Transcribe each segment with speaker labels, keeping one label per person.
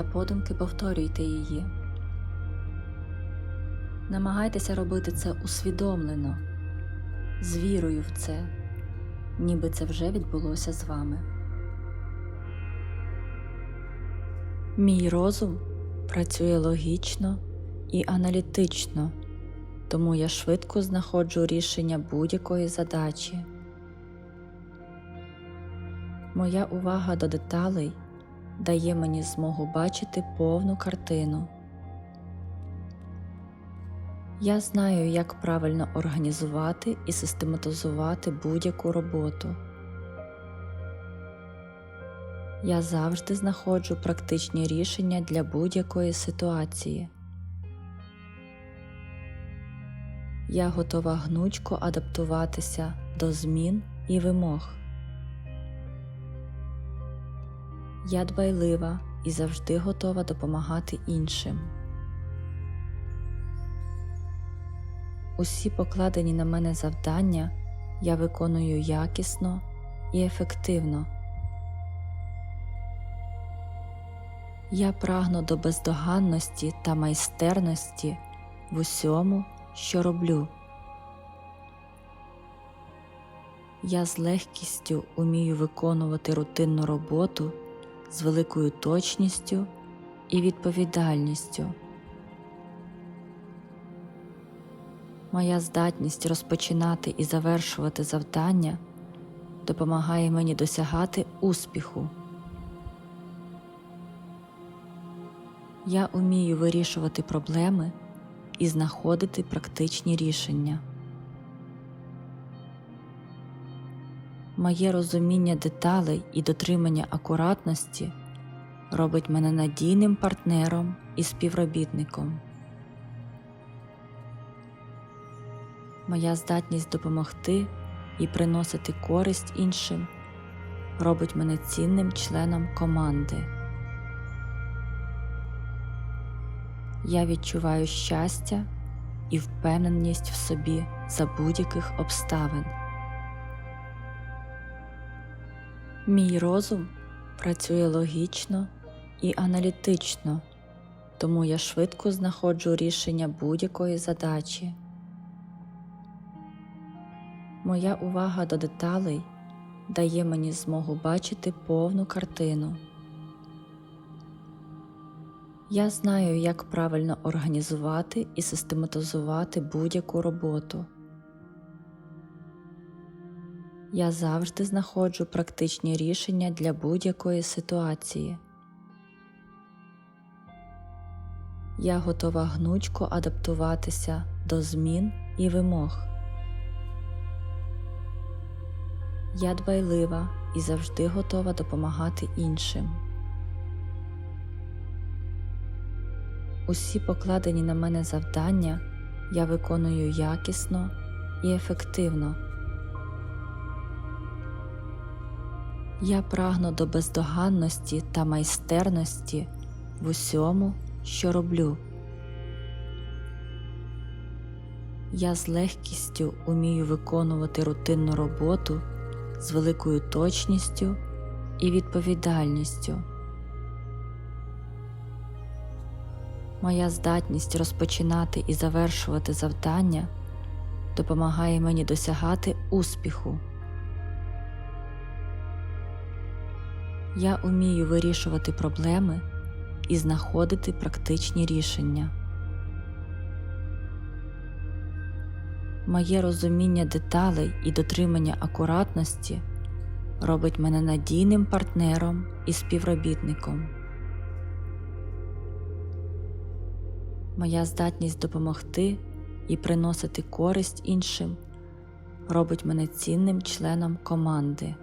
Speaker 1: та подумки повторюйте її. Намагайтеся робити це усвідомлено, з вірою в це, ніби це вже відбулося з вами. Мій розум працює логічно і аналітично, тому я швидко знаходжу рішення будь-якої задачі. Моя увага до деталей дає мені змогу бачити повну картину. Я знаю, як правильно організувати і систематизувати будь-яку роботу. Я завжди знаходжу практичні рішення для будь-якої ситуації. Я готова гнучко адаптуватися до змін і вимог. Я дбайлива і завжди готова допомагати іншим. Усі покладені на мене завдання я виконую якісно і ефективно. Я прагну до бездоганності та майстерності в усьому, що роблю. Я з легкістю умію виконувати рутинну роботу з великою точністю і відповідальністю. Моя здатність розпочинати і завершувати завдання допомагає мені досягати успіху. Я умію вирішувати проблеми і знаходити практичні рішення. Моє розуміння деталей і дотримання акуратності робить мене надійним партнером і співробітником. Моя здатність допомогти і приносити користь іншим робить мене цінним членом команди. Я відчуваю щастя і впевненість в собі за будь-яких обставин. Мій розум працює логічно і аналітично, тому я швидко знаходжу рішення будь-якої задачі. Моя увага до деталей дає мені змогу бачити повну картину. Я знаю, як правильно організувати і систематизувати будь-яку роботу. Я завжди знаходжу практичні рішення для будь-якої ситуації. Я готова гнучко адаптуватися до змін і вимог. Я дбайлива і завжди готова допомагати іншим. Усі покладені на мене завдання я виконую якісно і ефективно. Я прагну до бездоганності та майстерності в усьому, що роблю. Я з легкістю умію виконувати рутинну роботу з великою точністю і відповідальністю. Моя здатність розпочинати і завершувати завдання допомагає мені досягати успіху. Я умію вирішувати проблеми і знаходити практичні рішення. Моє розуміння деталей і дотримання акуратності робить мене надійним партнером і співробітником. Моя здатність допомогти і приносити користь іншим робить мене цінним членом команди.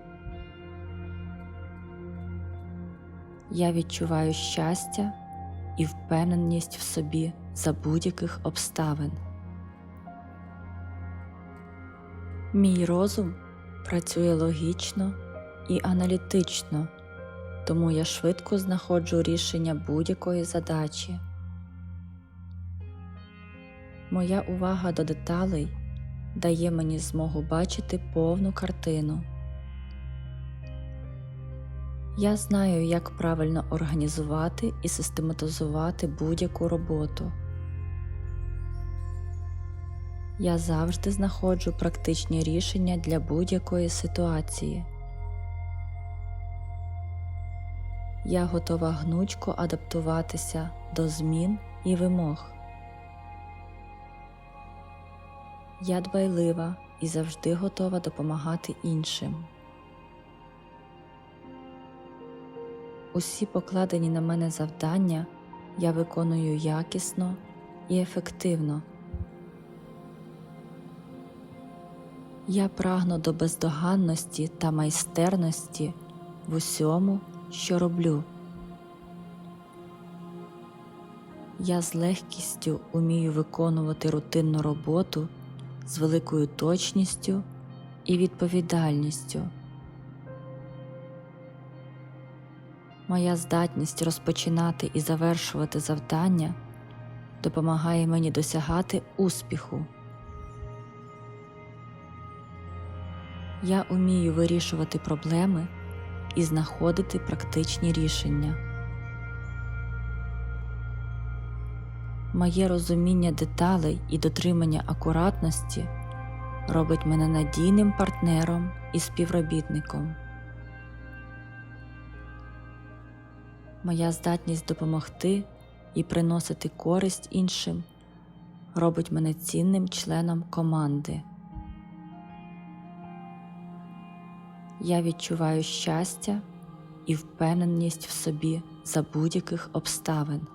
Speaker 1: Я відчуваю щастя і впевненість в собі за будь-яких обставин. Мій розум працює логічно і аналітично, тому я швидко знаходжу рішення будь-якої задачі. Моя увага до деталей дає мені змогу бачити повну картину. Я знаю, як правильно організувати і систематизувати будь-яку роботу. Я завжди знаходжу практичні рішення для будь-якої ситуації. Я готова гнучко адаптуватися до змін і вимог. Я дбайлива і завжди готова допомагати іншим. Усі покладені на мене завдання я виконую якісно і ефективно. Я прагну до бездоганності та майстерності в усьому, що роблю. Я з легкістю умію виконувати рутинну роботу з великою точністю і відповідальністю. Моя здатність розпочинати і завершувати завдання допомагає мені досягати успіху. Я умію вирішувати проблеми і знаходити практичні рішення. Моє розуміння деталей і дотримання акуратності робить мене надійним партнером і співробітником. Моя здатність допомогти і приносити користь іншим робить мене цінним членом команди. Я відчуваю щастя і впевненість в собі за будь-яких обставин.